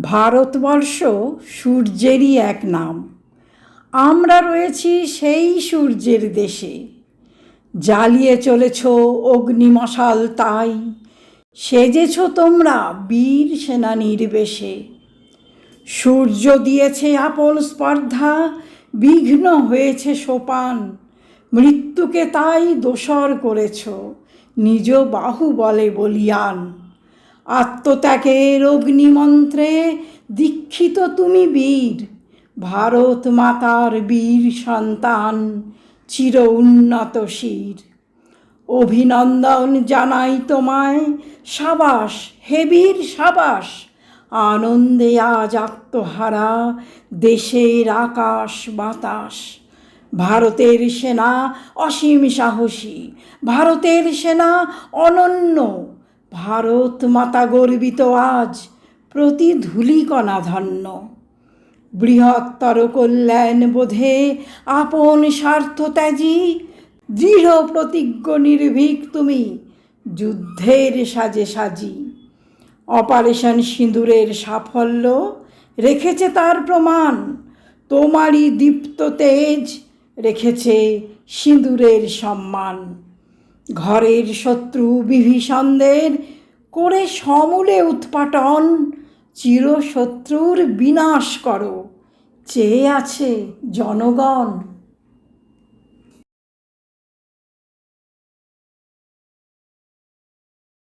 ভারতবর্ষ সূর্যেরই এক নাম। আমরা রয়েছি সেই সূর্যের দেশে। জ্বালিয়ে চলেছ অগ্নিমশাল তাই। সেজেছ তোমরা বীর সেনানীর বেশে। সূর্য দিয়েছে আপন স্পর্ধা, বিঘ্ন হয়েছে সোপান। মৃত্যুকে তাই দোসর করেছ, নিজ বাহু বলে বলিয়ান। আত্মত্যাগের অগ্নিমন্ত্রে দীক্ষিত তুমি বীর, ভারত মাতার বীর সন্তান, চির উন্নত শির। অভিনন্দন জানাই তোমায়, সাবাস, হে বীর সাবাস। আনন্দে আজ আত্মহারা দেশের আকাশ বাতাস। ভারতের সেনা অসীম সাহসী, ভারতের সেনা অনন্য। ভারত মাতা গর্বিত আজ, প্রতি ধূলিকণা ধন্য। বৃহত্তর কল্যাণ বোধে আপন স্বার্থ ত্যাজি, দৃঢ় প্রতিজ্ঞ নির্ভীক তুমি, যুদ্ধের সাজে সাজি। অপারেশন সিঁদুরের সাফল্য রেখেছে তার প্রমাণ, তোমারই দীপ্ত তেজ রেখেছে সিঁদুরের সম্মান। ঘরের শত্রু বিভীষণদের করে সমূলে উৎপাটন চিরশত্রুর বিনাশ করো। চেয়ে আছে জনগণ।